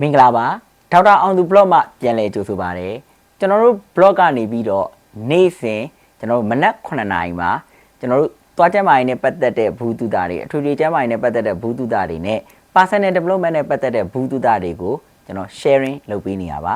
မင်္ဂလာပါဒေါက်တာအောင်သူ blog မှပြန်လည်ကြိုဆိုပါရစေကျွန်တော်တို့ blog ကနေပြီးတော့နေ့စဉ်ကျွန်တော်တို့မနက်9နာရီမှာကျွန်တော်တို့သွားကျမ်းမာရေးနဲ့ပတ်သက်တဲ့ဘူးတုတာတွေအထူးထူးကျမ်းမာရေးနဲ့ပတ်သက်တဲ့ဘူးတုတာတွေနဲ့ personal development နဲ့ပတ်သက်တဲ့ဘူးတုတာတွေကိုကျွန်တော် sharing လုပ်ပေးနေရပါ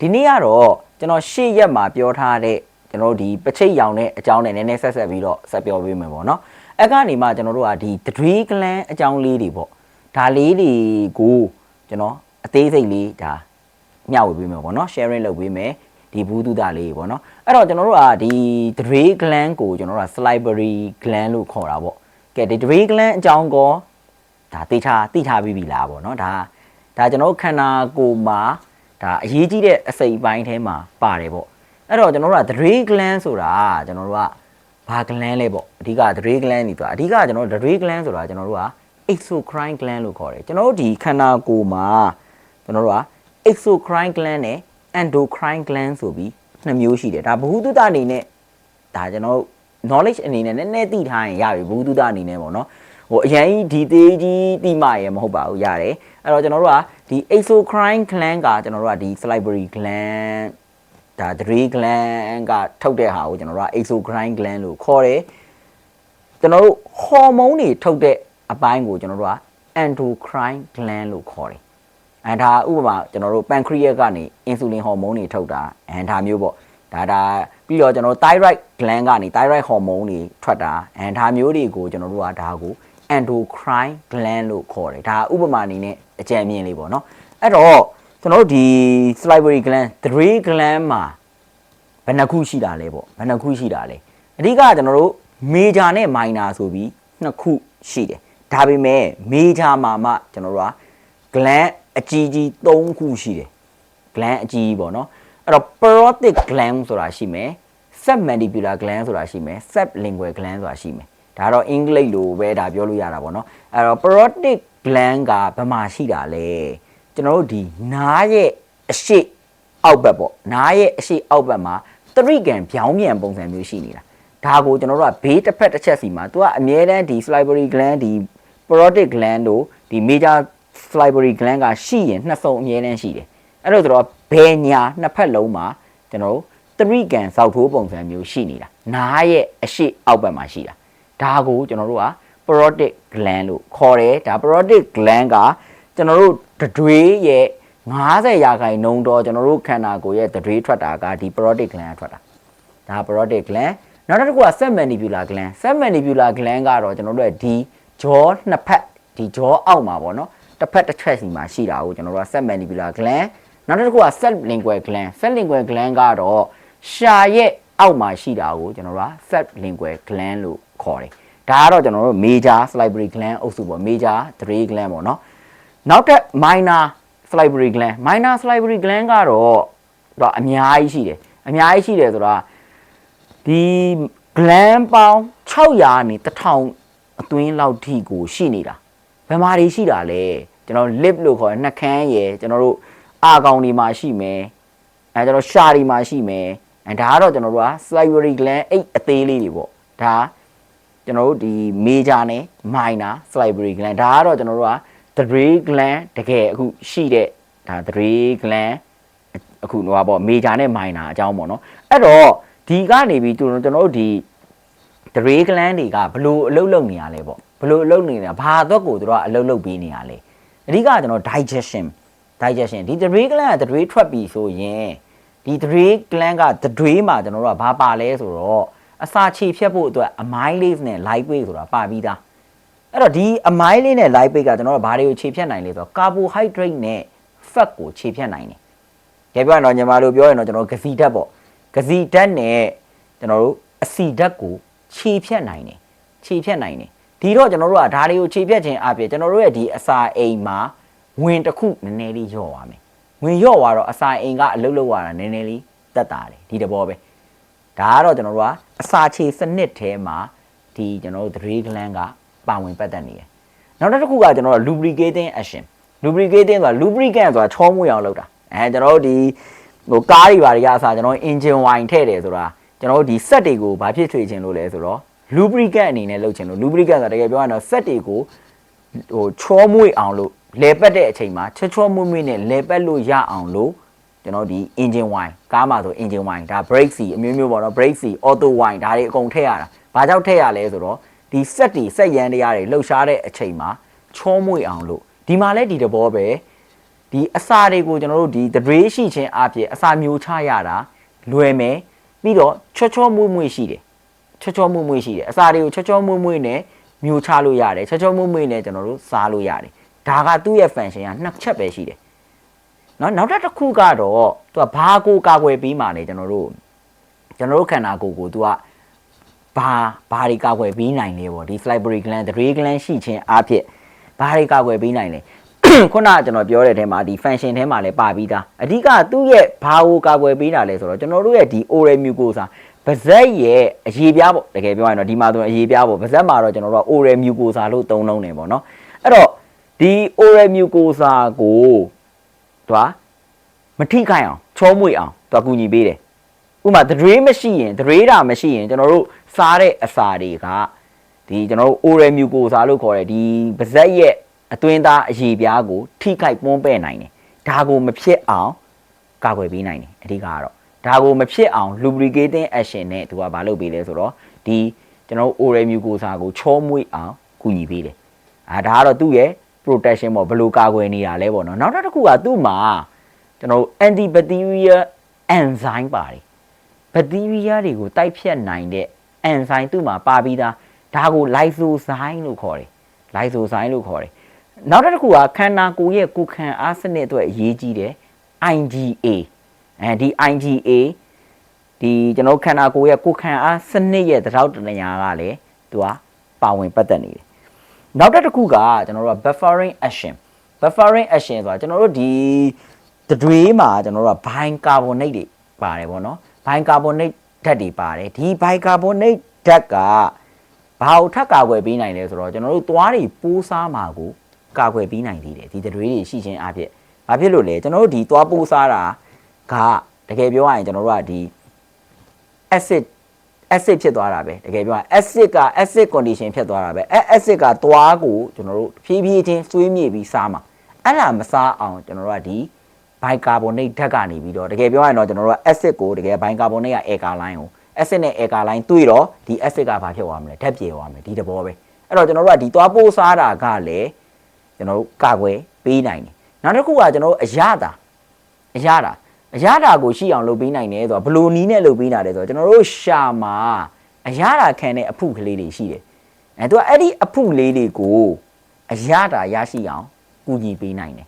ဒီနေ့ကတော့ကျွန်တော်ရှေ့ရက်မှာပြောထားတဲ့ ကျွန်တော်တို့ဒီပချိတ်ရောင်တဲ့အကြောင်းနဲ့နည်းနည်းဆက်ဆက်ပြီးတော့ဆက်ပြောပေးမယ်ပေါ့နော်အဲ့ကနေမှကျွန်တော်တို့ကဒီ degree gland အကြောင်းလေးတွေပေါ့ဒါလေးတွေကိုကျွန်တော်အသေးစိတ်လေးဒါမျှဝေပေးမယ်ပေါ့နော် sharing လုပ်ပေးမယ်ဒီဘူးတုဒလေးပေါ့နော်အဲ့တော့ကျွန်တော်တို့ကဒီ degree gland ကိုကျွန်တော်တို့က salivary gland လို့ခေါ်တာပေါ့ကဲဒီ degree gland အကြောင်းကောဒါသိချာသိထားပြီးပြီလားပေါ့နော်ဒါဒါကျွန်တော်တို့ခန္ဓာကိုယ်မှာဒါအရေးကြီးတဲ့အစိတ်အပိုင်းထဲမှာပါတယ်ပေါ့ အဲ့တော့ကျွန်တော်တို့က degree gland ဆိုတာကျွန်တော်တို့ကဘာ gland လဲပေါ့အဓိက degree gland တွေဆိုတာအဓိကကျွန်တော်တို့ degree gland ဆိုတာကျွန်တော်တို့က exocrine gland လို့ခေါ်တယ်ကျွန်တော်တို့ဒီခန္ဓာကိုယ်မှာကျွန်တော်တို့က exocrine gland နဲ့ endocrine gland ဆိုပြီးနှစ်မျိုးရှိတယ်ဒါဘ ഹു တုတအနေနဲ့ဒါကျွန်တော်တို့ knowledge အနေနဲ့နည်းနည်းသိထားရင်ရပြီဘ ഹു တုတအနေနဲ့ပေါ့နော်ဟိုအရင်ဒီသေးကြီးတိမရမဟုတ်ပါဘူးရတယ်အဲ့တော့ကျွန်တော်တို့ကဒီ exocrine gland ကကျွန်တော်တို့ကဒီ salivary gland ဒါ three gland ကထုတ်တဲ့ဟာကိုကျွန်တော်တို့က exocrine gland လို့ခေါ်တယ်ကျွန်တော်တို့ဟော်မုန်းတွေထုတ်တဲ့အပိုင်းကိုကျွန်တော်တို့က endocrine gland လို့ခေါ်တယ်အဲဒါဥပမာကျွန်တော်တို့ pancreas ကနေ insulin ဟော်မုန်းတွေထုတ်တာအဲဒါမျိုးပေါ့ဒါဒါပြီးတော့ကျွန်တော်တို့ thyroid gland ကနေ thyroid ဟော်မုန်းတွေထွက်တာအဲဒါမျိုးတွေကိုကျွန်တော်တို့ကဒါကို endocrine gland လို့ခေါ်တယ်ဒါဥပမာအနေနဲ့အကြံမြင်လေးပေါ့နော်အဲ့တော့ ကျွန်တော်တို့ဒီ salivary gland 3 gland မှာဘယ်နှခုရှိတာလဲပေါ့ဘယ်နှခုရှိတာလဲအဓိကကျွန်တော်တို့ major နဲ့ minor ဆိုပြီးနှစ်ခုရှိတယ်ဒါပေမဲ့ major မှာမှကျွန်တော်တို့က gland အကြီးကြီး3ခုရှိတယ် gland အကြီးကြီးပေါ့နော်အဲ့တော့ parotid gland ဆိုတာရှိမယ် submandibular gland ဆိုတာရှိမယ် sublingual gland ဆိုတာရှိမယ်ဒါတော့အင်္ဂလိပ်လိုပဲဒါပြောလို့ရတာပေါ့နော်အဲ့တော့ parotid gland ကဘယ်မှာရှိတာလဲ ကျွန်တော်တို့ဒီနားရဲ့အရှိအောက်ဘက်ပေါ့နားရဲ့အရှိအောက်ဘက်မှာသရိကံဖြောင်းပြန်ပုံစံမျိုးရှိနေတာဒါကိုကျွန်တော်တို့ကဘေးတစ်ဖက်တစ်ချက်စီမှာ तू ကအမြဲတမ်းဒီ salivary gland ဒီ parotid gland တို့ဒီ major salivary gland ကရှိရင်နှစ်စုံအမြဲတမ်းရှိတယ်အဲ့လိုဆိုတော့ဘယ်ညာနှစ်ဖက်လုံးမှာကျွန်တော်တို့သရိကံစောက်ထိုးပုံစံမျိုးရှိနေတာနားရဲ့အရှိအောက်ဘက်မှာရှိတာဒါကိုကျွန်တော်တို့က parotid gland လို့ခေါ်တယ်ဒါ parotid gland က ကျွန်တော်တို့တတွေးရဲ့90ရာခိုင်နှုန်းတော့ကျွန်တော်တို့ခန္ဓာကိုယ်ရဲ့တတွေးထွက်တာကဒီ parotid gland ကထွက်တာဒါ parotid gland နောက်တစ်ခုက submandibular gland submandibular gland ကတော့ကျွန်တော်တို့ရဲ့ဒီ jaw နှစ်ဖက်ဒီ jaw အောက်မှာပေါ့နော်တစ်ဖက်တစ်ချက်စီမှာရှိတာကိုကျွန်တော်တို့က submandibular gland နောက်တစ်ခုက sublingual gland sublingual gland ကတော့ရှာရဲ့အောက်မှာရှိတာကိုကျွန်တော်တို့က sublingual gland လို့ခေါ်တယ်ဒါကတော့ကျွန်တော်တို့ major salivary gland အုပ်စုပေါ့ major 3 gland ပေါ့နော် နောက်ထပ် minor salivary gland minor salivary gland ကတော့တော့အများကြီးရှိတယ်အများကြီးရှိတယ်ဆိုတော့ဒီ gland ပေါင်း600နေ1000အတွင်းလောက်ထိကိုရှိနေတာဘယ်မှာတွေရှိတာလဲကျွန်တော် lip လို့ခေါ်တဲ့နှာခမ်းရယ်ကျွန်တော်တို့အာကောင်တွေမှာရှိမယ်အဲကျွန်တော်ရှာတွေမှာရှိမယ်အဲဒါကတော့ကျွန်တော်တို့က salivary gland အိတ်အသေးလေးတွေပေါ့ဒါကျွန်တော်တို့ဒီ major နဲ့ minor salivary gland ဒါကတော့ကျွန်တော်တို့က three gland တကယ်အခုရှိတဲ့ဒါ three gland အခုဟိုပါပေါ့ major နဲ့ minor အကြောင်းပေါ့နော်အဲ့တော့ဒီကနေပြီးကျွန်တော်တို့ဒီ three gland တွေကဘလို့အလုပ်လုပ်နေရလဲပေါ့ဘလို့အလုပ်နေနေတာဘာအတွက်ကိုတို့ကအလုပ်လုပ်ပေးနေရလဲအဓိကကျွန်တော် digestion digestion ဒီ three gland က three ထွက်ပြီဆိုရင်ဒီ three gland က three မှာကျွန်တော်တို့ကဘာပါလဲဆိုတော့အစာခြေဖြတ်ဖို့အတွက် amylase နဲ့ lipase ဆိုတာပါပြီးသား အဲ့တော့ဒီအမိုင်းလေးနဲ့ lipase ကကျွန်တော်တို့ဘာတွေကိုခြေဖြတ်နိုင်လဲဆိုတော့ carbohydrate နဲ့ fat ကိုခြေဖြတ်နိုင်တယ်။ကြပြောရင်တော့ညီမတို့ပြောရင်တော့ကျွန်တော်တို့ဂစီဓာတ်ပေါ့။ဂစီဓာတ်နဲ့ကျွန်တော်တို့အဆီဓာတ်ကိုခြေဖြတ်နိုင်တယ်။ခြေဖြတ်နိုင်တယ်။ဒီတော့ကျွန်တော်တို့ကဒါတွေကိုခြေဖြတ်ခြင်းအပြင်ကျွန်တော်တို့ရဲ့ဒီအစာအိမ်မှာဝင်တစ်ခုနည်းနည်းလေးညော့သွားမယ်။ဝင်ညော့သွားတော့အစာအိမ်ကအလုတ်လောက်ရတာနည်းနည်းလေးတက်တာတယ်ဒီတဘောပဲ။ဒါကတော့ကျွန်တော်တို့ကအစာခြေစနစ်ထဲမှာဒီကျွန်တော်တို့ three gland က ပါဝင်ပတ်သက်နေတယ်။နောက်တစ်ခုကကျွန်တော်တို့ lubricating action lubricating ဆိုတာ lubricant ဆိုတာချောမွေ့အောင်လုပ်တာအဲကျွန်တော်တို့ဒီဟိုကားတွေဘာတွေကအစားကျွန်တော် engine wine ထည့်တယ်ဆိုတာကျွန်တော်တို့ဒီဆက်တွေကိုဘာဖြစ်ထွေခြင်းလို့လဲဆိုတော့ lubricant အနေနဲ့လုပ်ခြင်းလို့ lubricant ဆိုတာတကယ်ပြောရရင်တော့ဆက်တွေကိုဟိုချောမွေ့အောင်လို့လဲပတ်တဲ့အချိန်မှာချောချောမွေ့မွေ့နဲ့လဲပတ်လို့ရအောင်လို့ကျွန်တော်ဒီ engine wine ကားမှာဆို engine wine ဒါ brake စီအမျိုးမျိုးပေါ့နော် brake စီ auto wine ဒါတွေအကုန်ထည့်ရတာဘာကြောင့်ထည့်ရလဲဆိုတော့ ဒီဆက်တွေဆက်ရန်တရားတွေလှုပ်ရှားတဲ့အချိန်မှာချောမွေ့အောင်လို့ဒီမှာလဲဒီတဘောပဲဒီအစာတွေကိုကျွန်တော်တို့ဒီတရေရှိခြင်းအပြင်အစာမျိုးချရတာလွယ်မယ်ပြီးတော့ချောချောမွေ့မွေ့ရှိတယ်ချောချောမွေ့မွေ့ရှိတယ်အစာတွေကိုချောချောမွေ့မွေ့နဲ့မျိုးချလို့ရတယ်ချောချောမွေ့မွေ့နဲ့ကျွန်တော်တို့စားလို့ရတယ်ဒါကသူ့ရဲ့ function ကနှစ်ချက်ပဲရှိတယ်နော်နောက်တစ်ခုကတော့သူကဘာကိုကာကွယ်ပြီးမှလဲကျွန်တော်တို့ကျွန်တော်တို့ခန္ဓာကိုယ်ကိုသူက ဘာဘာတွေကာကွယ်ပြီးနိုင်လဲပေါ့ဒီ salivary gland တရေ gland ရှိခြင်းအပြင်ဘာတွေကာကွယ်ပြီးနိုင်လဲခုနကကျွန်တော်ပြောတဲ့အထဲမှာဒီ function ထဲမှာလည်းပါပြီးသားအဓိကသူ့ရဲ့ဘာကိုကာကွယ်ပေးတာလဲဆိုတော့ကျွန်တော်တို့ရဲ့ဒီ oral mucosa ပါးစပ်ရဲ့အရေးပြားပေါ့တကယ်ပြောရင်တော့ဒီမှာဆိုရင်အရေးပြားပေါ့ပါးစပ်မှာတော့ကျွန်တော်တို့က oral mucosa လို့သုံးလုံးနေပေါ့နော်အဲ့တော့ဒီ oral mucosa ကိုသူကမထိခိုက်အောင်ချောမွေ့အောင်သူကကူညီပေးတယ်ဥပမာသတရေမရှိရင်သတရေတာမရှိရင်ကျွန်တော်တို့ စားတဲ့အစာတွေကဒီကျွန်တော်တို့ oral mucosa လို့ခေါ်တဲ့ဒီပါးစပ်ရဲ့အတွင်းသားအရေးပြားကို ထိခိုက်ပွန်းပဲ့နိုင်တယ်ဒါကိုမဖြစ်အောင်ကာကွယ်ပေးနိုင်တယ်အဓိကကတော့ဒါကိုမဖြစ်အောင် lubricating action နဲ့သူကမလုပ်ပေးလဲဆိုတော့ဒီကျွန်တော်တို့ oral mucosa ကိုချောမွေ့အောင်ကူညီပေးတယ်အာဒါကတော့သူ့ရဲ့ protection ပေါ့ဘယ်လိုကာကွယ်နေရလဲပေါ့နော်နောက်တစ်ခုကသူ့မှာကျွန်တော်တို့ antibacterial enzyme ပါတယ်ဘက်တီးရီးယားတွေကိုတိုက်ဖြတ်နိုင်တဲ့ အန်ဆိုင်သူ့မှာပါပြီးသားဒါကို lysozyme လို့ခေါ်တယ် lysozyme လို့ခေါ်တယ်နောက်တစ်ခုကခန္ဓာကိုယ်ရဲ့ကိုယ်ခံအားစနစ်အတွက်အရေးကြီးတယ် IgA အဲဒီ IgA ဒီကျွန်တော်ခန္ဓာကိုယ်ရဲ့ကိုယ်ခံအားစနစ်ရဲ့တရောက်တနေရာကလည်းသူကပါဝင်ပတ်သက်နေတယ်နောက်တစ်ခုကကျွန်တော်တို့က buffering action buffering action ဆိုတာကျွန်တော်တို့ဒီတတွေးမှာကျွန်တော်တို့က bicarbonate တွေပါတယ်ပေါ့နော် bicarbonate ဓာတ်တွေပါတယ်ဒီ bicarbonate ဓာတ်ကဘာကိုထပ်ကာကွယ်ပေးနိုင်လဲဆိုတော့ကျွန်တော်တို့သွားတွေပိုးစားမှာကိုကာကွယ်ပေးနိုင်သေးတယ်ဒီတတွေးတွေရှိခြင်းအဖြစ်ဘာဖြစ်လို့လဲကျွန်တော်တို့ဒီသွားပိုးစားတာကတကယ်ပြောရရင်ကျွန်တော်တို့ကဒီ acid acid ဖြစ်သွားတာပဲတကယ်ပြောရင် acid က acid condition ဖြစ်သွားတာပဲအဲ acid ကသွားကိုကျွန်တော်တို့ဖြည်းဖြည်းချင်းဆွေးမြေ့ပြီးစားမှာအဲ့ဒါမစားအောင်ကျွန်တော်တို့ကဒီ bicarbonate ဓာတ်ကနေပြီးတော့တကယ်ပြောရရင်တော့ကျွန်တော်တို့က acid ကိုတကယ် bicarbonate က alkaline ကို acid နဲ့ alkaline တွေ့တော့ဒီ acid ကဘာဖြစ်သွားမလဲဓာတ်ပြေသွားမယ်ဒီတဘောပဲအဲ့တော့ကျွန်တော်တို့ကဒီသွားပိုးစားတာကလည်းကျွန်တော်တို့ကာကွယ်ပေးနိုင်တယ်နောက်တစ်ခုကကျွန်တော်တို့အရသာအရသာအရသာကိုရှိအောင်လုပ်ပေးနိုင်တယ်ဆိုတော့ဘလိုနီးနဲ့လုပ်ပေးတာလဲဆိုတော့ကျွန်တော်တို့ရှာမှာအရသာခံတဲ့အဖုကလေးတွေရှိတယ်အဲသူကအဲ့ဒီအဖုလေးတွေကိုအရသာရရှိအောင်ကူညီပေးနိုင်တယ်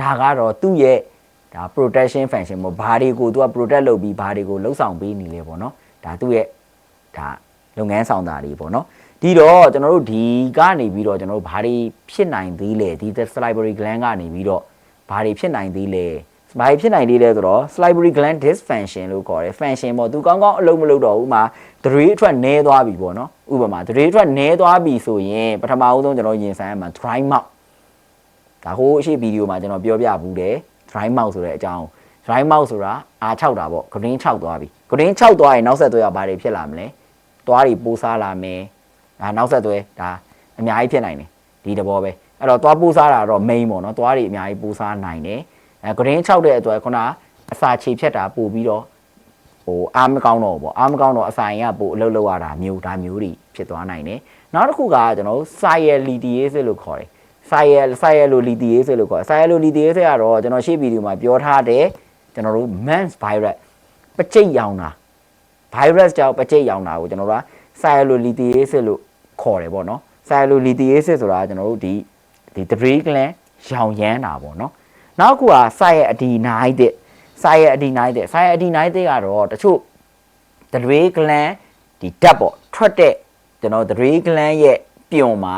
ဒါကတော့သူ့ရဲ့ ဒါ protection function ပေါ့ဘာတွေကိုသူက protect လုပ်ပြီးဘာတွေကိုလှုပ်ဆောင်ပေးနေလဲပေါ့နော်ဒါသူ့ရဲ့ဒါလုပ်ငန်းဆောင်တာတွေပေါ့နော်ဒီတော့ကျွန်တော်တို့ဒီကနေပြီးတော့ကျွန်တော်တို့ဘာတွေဖြစ်နိုင်သေးလဲဒီ salivary gland ကနေပြီးတော့ဘာတွေဖြစ်နိုင်သေးလဲဘာတွေဖြစ်နိုင်သေးလဲဆိုတော့ salivary gland dysfunction လို့ခေါ်တယ် function ပေါ့သူကောင်းကောင်းအလုပ်မလုပ်တော့ဘူးမှာဒရေအထွက်နဲသွားပြီပေါ့နော်ဥပမာဒရေအထွက်နဲသွားပြီဆိုရင်ပထမအဦးဆုံးကျွန်တော်ရင်ဆိုင်ရမှာ dry mouth ဒါဟိုအရှိဗီဒီယိုမှာကျွန်တော်ပြောပြဘူးတယ် dry mouth ဆိုတဲ့အကြောင်း dry mouth ဆိုတာအား6တာပေါ့ green 6သွားပြီ green 6သွားရင်နောက်ဆက်တွဲကဘာတွေဖြစ်လာမလဲသွားတွေပိုးစားလာမယ်ဒါနောက်ဆက်တွဲဒါအများကြီးဖြစ်နိုင်တယ်ဒီတဘောပဲအဲ့တော့သွားပိုးစားတာတော့ main ပေါ့နော်သွားတွေအများကြီးပိုးစားနိုင်တယ်အဲ green 6တဲ့အတွက်ခုနအစာခြေဖြတ်တာပို့ပြီးတော့ဟိုအားမကောင်းတော့ဘူးပေါ့အားမကောင်းတော့အစာရင်ကပို့အလုပ်လုပ်ရတာမျိုးဒါမျိုးတွေဖြစ်သွားနိုင်တယ်နောက်တစ်ခုကကျွန်တော်တို့ sialitiase လို့ခေါ်တယ် Cyan Cyanolithiase လို့ခေါ်တယ် Cyanolithiase ကတော့ကျွန်တော်ရှေ့ဗီဒီယိုမှာပြောထားတယ်ကျွန်တော်တို့ MERS virus ပကြိတ်ရောင်တာ virus ကြောင့်ပကြိတ်ရောင်တာကိုကျွန်တော်တို့က Cyanolithiase လို့ခေါ်တယ်ပေါ့နော် Cyanolithiase ဆိုတာကျွန်တော်တို့ဒီဒီ debris gland ရောင်ရမ်းတာပေါ့နော်နောက်တစ်ခုက Cyanidinated Cyanidinated Cyanidinated ကတော့တချို့ debris gland ဒီဓာတ်ပေါ့ထွက်တဲ့ကျွန်တော် debris gland ရဲ့ပြုံမှာ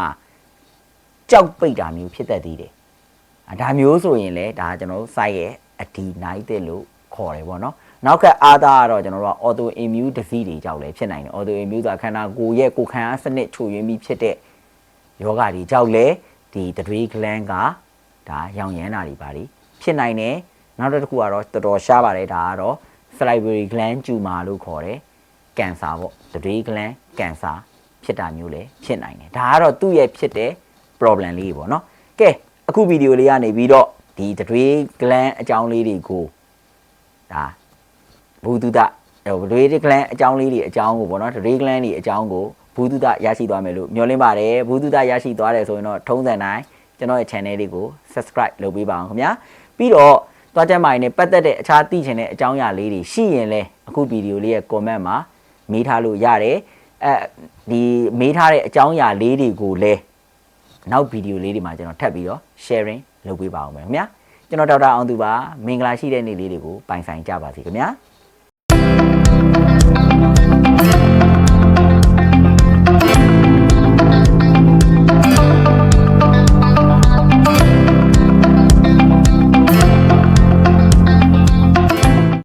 ကြောက်ပိတ်တာမျိုးဖြစ်တတ်သေးတယ်။ဒါမျိုးဆိုရင်လည်းဒါကျွန်တော်တို့ site ရဲ့အဒီ night လို့ခေါ်တယ်ပေါ့နော်။နောက်ကအားသားကတော့ကျွန်တော်တို့က auto immune disease တွေကြောင့်လည်းဖြစ်နိုင်တယ်။ auto immune ဆိုတာခန္ဓာကိုယ်ရဲ့ကိုယ်ခံအားစနစ်ချို့ယွင်းပြီးဖြစ်တဲ့ယောဂတွေကြောင့်လည်းဒီတတွေး gland ကဒါရောင်ရမ်းတာတွေပါလိဖြစ်နိုင်တယ်။နောက်တစ်ခုကတော့တော်တော်ရှားပါတယ်ဒါကတော့ salivary gland tumor လို့ခေါ်တယ်။ကင်ဆာပေါ့တတွေးကလန်းကင်ဆာဖြစ်တာမျိုးလည်းဖြစ်နိုင်တယ်ဒါကတော့သူ့ရဲ့ဖြစ်တဲ့ problem လေးပေါ့နော်ကဲအခုဗီဒီယိုလေးကနေပြီးတော့ဒီတတွေးကလန်းအကြောင်းလေးတွေကိုဒါဘူတုဒဟိုတတွေးကလန်းအကြောင်းလေးတွေအကြောင်းကိုပေါ့နော်တတွေးကလန်းတွေအကြောင်းကိုဘူတုဒရရှိသွားမယ်လို့မျှော်လင့်ပါတယ်ဘူတုဒရရှိသွားတယ်ဆိုရင်တော့ထုံးစံတိုင်းကျွန်တော်ရဲ့ channel လေးကို subscribe လုပ်ပေးပါအောင်ခင်ဗျာပြီးတော့သွားတက်မိုင်နဲ့ပတ်သက်တဲ့အခြားသိချင်တဲ့အကြောင်းအရာလေးတွေရှိရင်လည်းအခုဗီဒီယိုလေးရဲ့ comment မှာမေးထားလို့ရတယ်အဲဒီမေးထားတဲ့အကြောင်းအရာလေးတွေကိုလည်း နောက်ဗီဒီယိုလေးတွေမှာကျွန်တော်ထပ်ပြီးတော့ sharing လုပ်ပေးပါအောင်မယ်ခင်ဗျာကျွန်တော်ဒေါက်တာအောင်သူပါမင်္ဂလာရှိတဲ့နေ့လေးတွေကိုပိုင်ဆိုင်ကြပါစေခင်ဗျာ